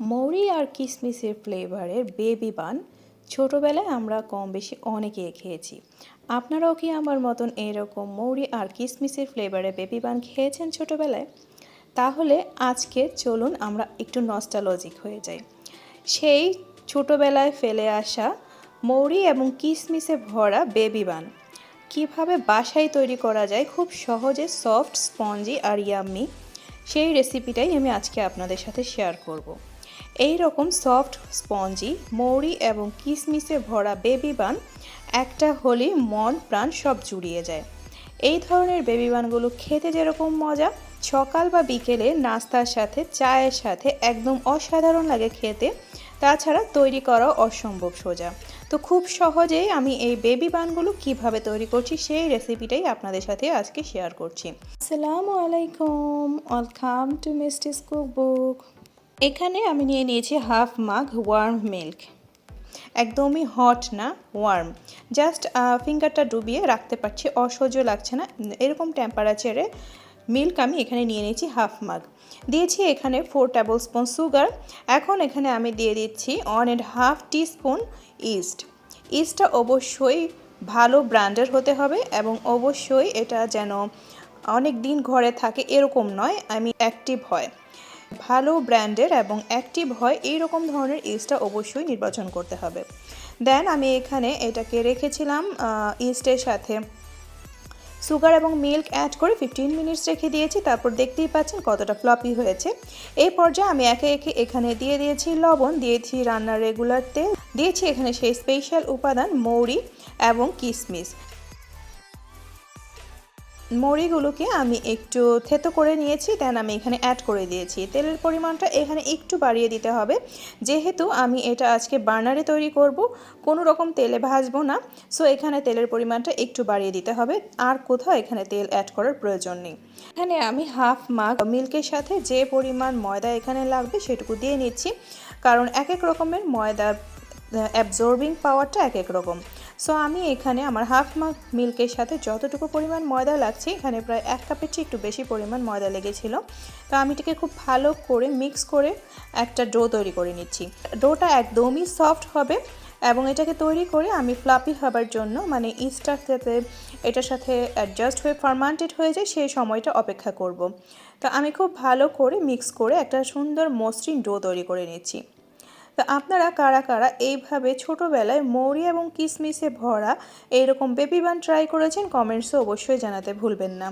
মৌরি আর কিশমিশের ফ্লেভারের বেবি বান ছোটোবেলায় আমরা কম বেশি অনেকে খেয়েছি। আপনারাও কি আমার মতন এরকম মৌরি আর কিশমিশের ফ্লেভারের বেবি বান খেয়েছেন ছোটোবেলায়? তাহলে আজকে চলুন আমরা একটু নস্টালজিক হয়ে যাই। সেই ছোটোবেলায় ফেলে আসা মৌরি এবং কিশমিশে ভরা বেবি বান কীভাবে বাসায় তৈরি করা যায় খুব সহজে সফট, স্পঞ্জি আর ইয়াম্মি সেই রেসিপিটাই আমি আজকে আপনাদের সাথে শেয়ার করব। এই রকম সফট স্পঞ্জি, মৌরি এবং কিশমিশে ভরা বেবি বান একটা হলেই মন প্রাণ সব জুড়িয়ে যায়। এই ধরনের বেবি বানগুলো খেতে যেরকম মজা, সকাল বা বিকেলে নাস্তার সাথে, চায়ের সাথে একদম অসাধারণ লাগে খেতে। তাছাড়া তৈরি করাও অসম্ভব সোজা। তো খুব সহজেই আমি এই বেবি বানগুলো কীভাবে তৈরি করছি সেই রেসিপিটাই আপনাদের সাথে আজকে শেয়ার করছি। আসসালামু আলাইকুম welcome to Misti's cook book এখানে আমি নিয়ে নিয়েছি হাফ মাগ ওয়ার্ম মিল্ক। একদমই হট না, ওয়ার্ম। জাস্ট ফিঙ্গারটা ডুবিয়ে রাখতে পারছি, অসহ্য লাগছে না। এরকম টেম্পারেচারে মিল্ক আমি এখানে নিয়ে নিয়েছি হাফ মাগ। দিয়েছি এখানে ফোর টেবিল স্পুন সুগার এখন এখানে আমি দিয়ে দিচ্ছি one and half teaspoon yeast ইস্টটা অবশ্যই ভালো ব্র্যান্ডের হতে হবে এবং অবশ্যই এটা যেন অনেক দিন ঘরে থাকে, এরকম নয়, আমি অ্যাক্টিভ হয়। ভালো ব্র্যান্ডের এবং অ্যাক্টিভ হয় এই রকম ধরনের ইস্টটা অবশ্যই নির্বাচন করতে হবে। দেন আমি এখানে এটাকে রেখেছিলাম ইস্টের সাথে সুগার এবং মিল্ক অ্যাড করে ফিফটিন মিনিটস রেখে দিয়েছি। তারপর দেখতেই পাচ্ছেন কতটা ফ্লপি হয়েছে। এই পর্যায়ে আমি একে একে এখানে দিয়ে দিয়েছি লবণ, দিয়েছি রান্নার রেগুলার তেল, দিয়েছি এখানে সেই স্পেশাল উপাদান মৌরি এবং কিশমিশ মরিগুলোকে আমি একটু থেতো করে নিয়েছি দেন আমি এখানে অ্যাড করে দিয়েছি। তেলের পরিমাণটা এখানে একটু বাড়িয়ে দিতে হবে। যেহেতু আমি এটা আজকে বার্নারে তৈরি করব, কোনো রকম তেলে ভাজবো না সো এখানে তেলের পরিমাণটা একটু বাড়িয়ে দিতে হবে। আর কোথাও এখানে তেল অ্যাড করার প্রয়োজন নেই। এখানে আমি হাফ মাগ মিল্কের সাথে যে পরিমাণ ময়দা এখানে লাগবে সেটুকু দিয়ে নিচ্ছি। কারণ এক এক রকমের ময়দার অ্যাবজর্বিং পাওয়ারটা এক এক রকম। সো আমি এখানে আমার হাফ মাগ মিল্কের সাথে যতটুকু পরিমাণ ময়দা লাগছে, এখানে প্রায় এক কাপের চেয়ে একটু বেশি পরিমাণ ময়দা লেগেছিল। তো আমি এটাকে খুব ভালো করে মিক্স করে একটা ডো তৈরি করে নিচ্ছি। ডোটা একদমই সফট হবে এবং এটাকে তৈরি করে আমি ফ্লাপি হবার জন্য মানে ইস্টার যাতে এটার সাথে অ্যাডজাস্ট হয়ে ফার্মান্টেড হয়ে যায়, সেই সময়টা অপেক্ষা করব। তো আমি খুব ভালো করে মিক্স করে একটা সুন্দর মসৃণ ডো তৈরি করে নিচ্ছি। তো আপনারা কারা কারা এইভাবে ছোটোবেলায় মৌরি এবং কিসমিসে ভরা এইরকম বেবি বান ট্রাই করেছেন কমেন্টসে অবশ্যই জানাতে ভুলবেন না।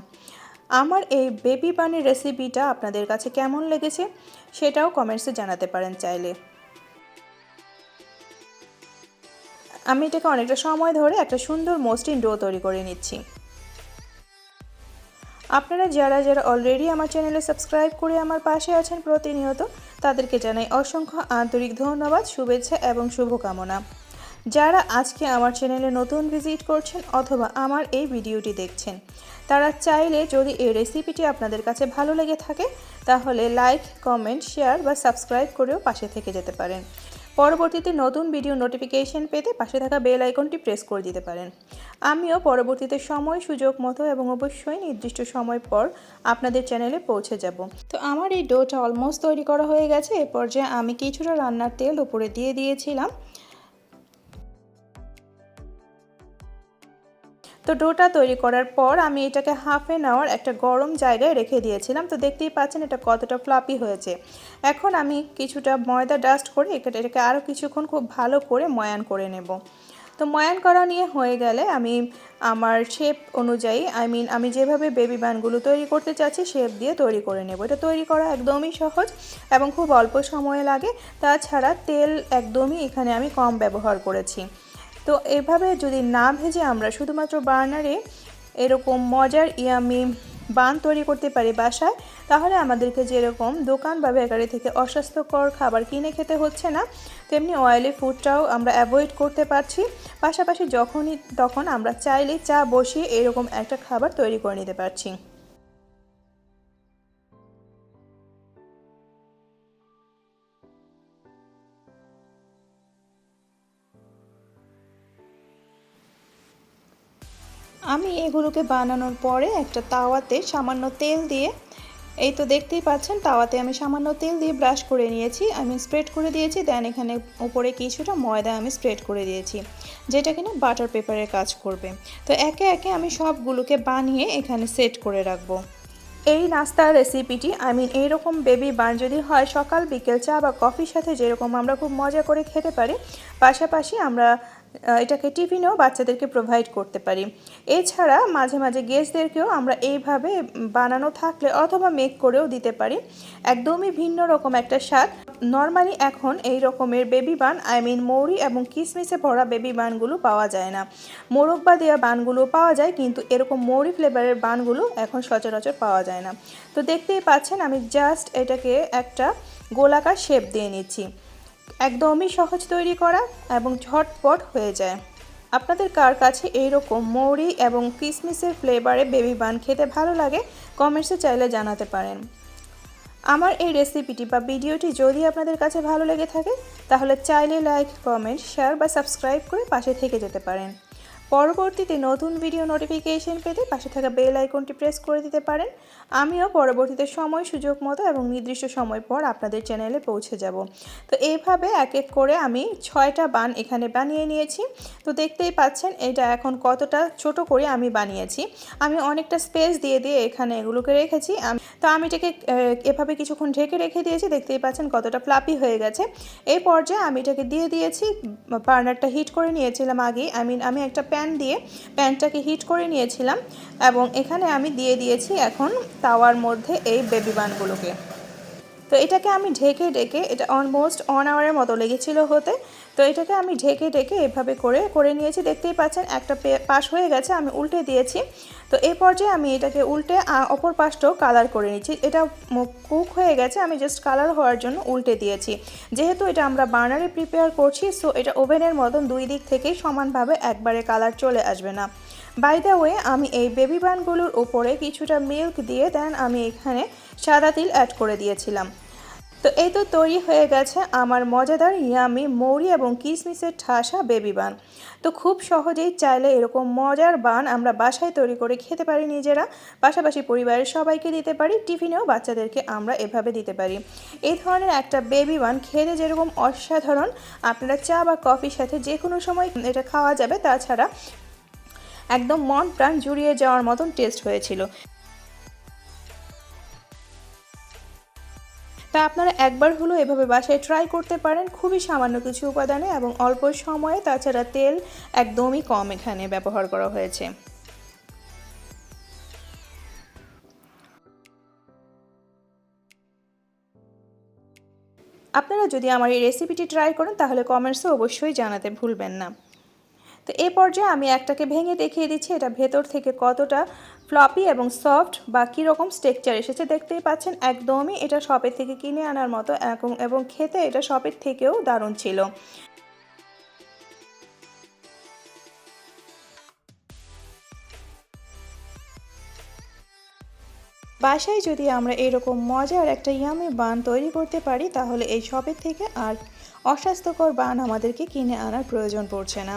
আমার এই বেবি বানের রেসিপিটা আপনাদের কাছে কেমন লেগেছে সেটাও কমেন্টসে জানাতে পারেন চাইলে। আমি এটাকে অনেকটা সময় ধরে একটা সুন্দর মসৃণ ডো তৈরি করে নিচ্ছি। আপনারা যারা যারা অলরেডি আমার চ্যানেলে সাবস্ক্রাইব করে আমার পাশে আছেন প্রতিনিয়ত, তাদেরকে জানাই অসংখ্য আন্তরিক ধন্যবাদ, শুভেচ্ছা এবং শুভকামনা। যারা আজকে আমার চ্যানেলে নতুন ভিজিট করছেন অথবা আমার এই ভিডিওটি দেখছেন, তারা চাইলে যদি এই রেসিপিটি আপনাদের কাছে ভালো লেগে থাকে, তাহলে লাইক কমেন্ট শেয়ার বা সাবস্ক্রাইব করেও পাশে থেকে যেতে পারেন। পরবর্তীতে নতুন ভিডিও নোটিফিকেশন পেতে পাশে থাকা বেল আইকনটি প্রেস করে দিতে পারেন। আমিও পরবর্তীতে সময়, সুযোগ, মতো এবং অবশ্যই নির্দিষ্ট সময় পর আপনাদের চ্যানেলে পৌঁছে যাব। তো আমার এই ডোটা অলমোস্ট তৈরি করা হয়ে গেছে। এ পর্যায়ে আমি কিছুটা রান্নার তেল উপরে দিয়ে দিয়েছিলাম। তো ডোটা তৈরি করার পর আমি এটাকে হাফ এন আওয়ার একটা গরম জায়গায় রেখে দিয়েছিলাম। তো দেখতেই পাচ্ছেন এটা কতটা ফ্লাপি হয়েছে। এখন আমি কিছুটা ময়দা ডাস্ট করে এটাকে আরও কিছুক্ষণ খুব ভালো করে ময়ান করে নেব। তো ময়ান করা নিয়ে হয়ে গেলে আমি আমার শেপ অনুযায়ী আই মিন আমি যেভাবে বেবি বানগুলো তৈরি করতে চাচ্ছি শেপ দিয়ে তৈরি করে নেব। এটা তৈরি করা একদমই সহজ এবং খুব অল্প সময় লাগে। তাছাড়া তেল একদমই এখানে আমি কম ব্যবহার করেছি। তো এভাবে যদি না ভেজে আমরা শুধুমাত্র বার্নারে এরকম মজার ইয়ামি বান তৈরি করতে পারি বাসায়, তাহলে আমাদেরকে যেরকম দোকান বা বেকারি থেকে অস্বাস্থ্যকর খাবার কিনে খেতে হচ্ছে না, তেমনি অয়েলি ফুডটাও আমরা অ্যাভয়েড করতে পারছি। পাশাপাশি যখনই, তখন আমরা চাইলে চা বসিয়ে এরকম একটা খাবার তৈরি করে নিতে পারছি। আমি এগুলোকে বানানোর পরে একটা তাওয়াতে সামান্য তেল দিয়ে, এই তো দেখতেই পাচ্ছেন তাওয়াতে আমি সামান্য তেল দিয়ে ব্রাশ করে নিয়েছি। আমি স্প্রেড করে দিয়েছি, দেন এখানে উপরে কিছুটা ময়দা আমি স্প্রেড করে দিয়েছি, যেটা কিনা বাটার পেপারের কাজ করবে। তো একে একে আমি সবগুলোকে বানিয়ে এখানে সেট করে রাখব। এই নাস্তার রেসিপিটি, আই মিন এইরকম বেবি বান যদি হয় সকাল, বিকেল চা বা কফির সাথে যেরকম আমরা খুব মজা করে খেতে পারি, পাশাপাশি আমরা এটাকে টিফিনেও বাচ্চাদেরকে প্রোভাইড করতে পারি। এছাড়া মাঝে মাঝে গেস্টদেরকেও আমরা এইভাবে বানানো থাকলে অথবা মেক করেও দিতে পারি। একদমই ভিন্ন রকম একটা স্বাদ। নর্মালি এখন এই রকমের বেবি বান আই মিন মৌরি এবং কিসমিসে ভরা বেবি বানগুলো পাওয়া যায় না। মোরব্বা দেওয়া বানগুলো পাওয়া যায়, কিন্তু এরকম মৌরি ফ্লেভারের বানগুলো এখন সচরাচর পাওয়া যায় না। তো দেখতেই পাচ্ছেন, আমি জাস্ট এটাকে একটা গোলাকার শেপ দিয়ে নিচ্ছি। একদমই সহজ তৈরি করা এবং ঝটপট হয়ে যায়। আপনাদের কার কাছে এইরকম মৌরি এবং কিসমিসের ফ্লেভারে বেবি বান খেতে ভালো লাগে, কমেন্টসে চাইলে জানাতে পারেন। আমার এই রেসিপিটি বা ভিডিওটি যদি আপনাদের কাছে ভালো লেগে থাকে, তাহলে চাইলে লাইক, কমেন্ট, শেয়ার বা সাবস্ক্রাইব করে পাশে থেকে যেতে পারেন। পরবর্তীতে নতুন ভিডিও নোটিফিকেশন পেতে পাশে থাকা বেল আইকনটি প্রেস করে দিতে পারেন। আমিও পরবর্তীতে সময়, সুযোগ মতো এবং নির্দিষ্ট সময় পর আপনাদের চ্যানেলে পৌঁছে যাব। তো এইভাবে এক এক করে আমি ছয়টা বান এখানে বানিয়ে নিয়েছি। তো দেখতেই পাচ্ছেন এটা এখন কতটা ছোট করে আমি বানিয়েছি। আমি অনেকটা স্পেস দিয়ে দিয়ে এখানে এগুলোকে রেখেছি। তো আমি এটাকে এভাবে কিছুক্ষণ ঢেকে রেখে দিয়েছি। দেখতেই পাচ্ছেন কতটা ফ্লাপি হয়ে গেছে। এই পর্যায়ে আমি এটাকে দিয়ে দিয়েছি। বার্নারটা হিট করে নিয়েছিলাম আগেই। আই মিন আমি একটা প্যান দিয়ে প্যানটাকে হিট করে নিয়েছিলাম এবং এখানে আমি দিয়ে দিয়েছি এখন তাওয়ার মধ্যে এই বেবি বানগুলোকে। তো এটাকে আমি ঢেকে ঢেকে এটা অলমোস্ট ওয়ান আওয়ারের মতো লেগেছিল হতে, তো এটাকে আমি ঢেকে ঢেকে এভাবে করে করে নিয়েছি। দেখতেই পাচ্ছেন, একটা পাশ হয়ে গেছে, আমি উল্টে দিয়েছি। তো এই পর্যায়ে আমি এটাকে উল্টে অপর পাশটাও কালার করে নিচ্ছি। এটা কুক হয়ে গেছে, আমি জাস্ট কালার হওয়ার জন্য উল্টে দিয়েছি। যেহেতু এটা আমরা বার্নারে প্রিপেয়ার করছি সো এটা ওভেনের মতন দুই দিক থেকেই সমানভাবে একবারে কালার চলে আসবে না। বাই দ্য ওয়ে আমি এই বেবি বানগুলোর উপরে কিছুটা মিল্ক দিয়ে দেন, আমি এখানে সাদা তিল অ্যাড করে দিয়েছিলাম। তো এই তো তৈরি হয়ে গেছে আমার মজাদার ইয়ামি মৌরি এবং কিসমিসের ঠাসা বেবি বান তো খুব সহজেই চাইলে এরকম মজার বান আমরা বাসায় তৈরি করে খেতে পারি নিজেরা। পাশাপাশি পরিবারের সবাইকে দিতে পারি, টিফিনেও বাচ্চাদেরকে আমরা এভাবে দিতে পারি। এই ধরনের একটা বেবি বান খেতে যেরকম অসাধারণ, আপনারা চা বা কফির সাথে যে কোনো সময় এটা খাওয়া যাবে। তাছাড়া একদম মন প্রাণ জুড়িয়ে যাওয়ার মতন টেস্ট হয়েছিল। তা আপনারা একবার হলো এভাবে বাসায় ট্রাই করতে পারেন। খুবই সামান্য কিছু উপাদানে এবং অল্প সময়ে, তাছাড়া তেল একদমই কম এখানে ব্যবহার করা হয়েছে। আপনারা যদি আমার এই রেসিপিটি ট্রাই করেন, তাহলে কমেন্টসে অবশ্যই জানাতে ভুলবেন না। তো এই পর্যায়ে আমি একটাকে ভেঙে দেখিয়ে দিচ্ছি। এটা ভেতর থেকে কতটা ফ্লপি এবং সফট বা কীরকম স্টেকচার এসেছে দেখতেই পাচ্ছেন। একদমই এটা শপের থেকে কিনে আনার মতো এবং খেতে এটা শপের থেকেও দারুণ ছিল। বাসায় যদি আমরা এরকম মজার একটা ইয়ামি বান তৈরি করতে পারি, তাহলে এই শপের থেকে আর অস্বাস্থ্যকর বান আমাদেরকে কিনে আনার প্রয়োজন পড়ছে না।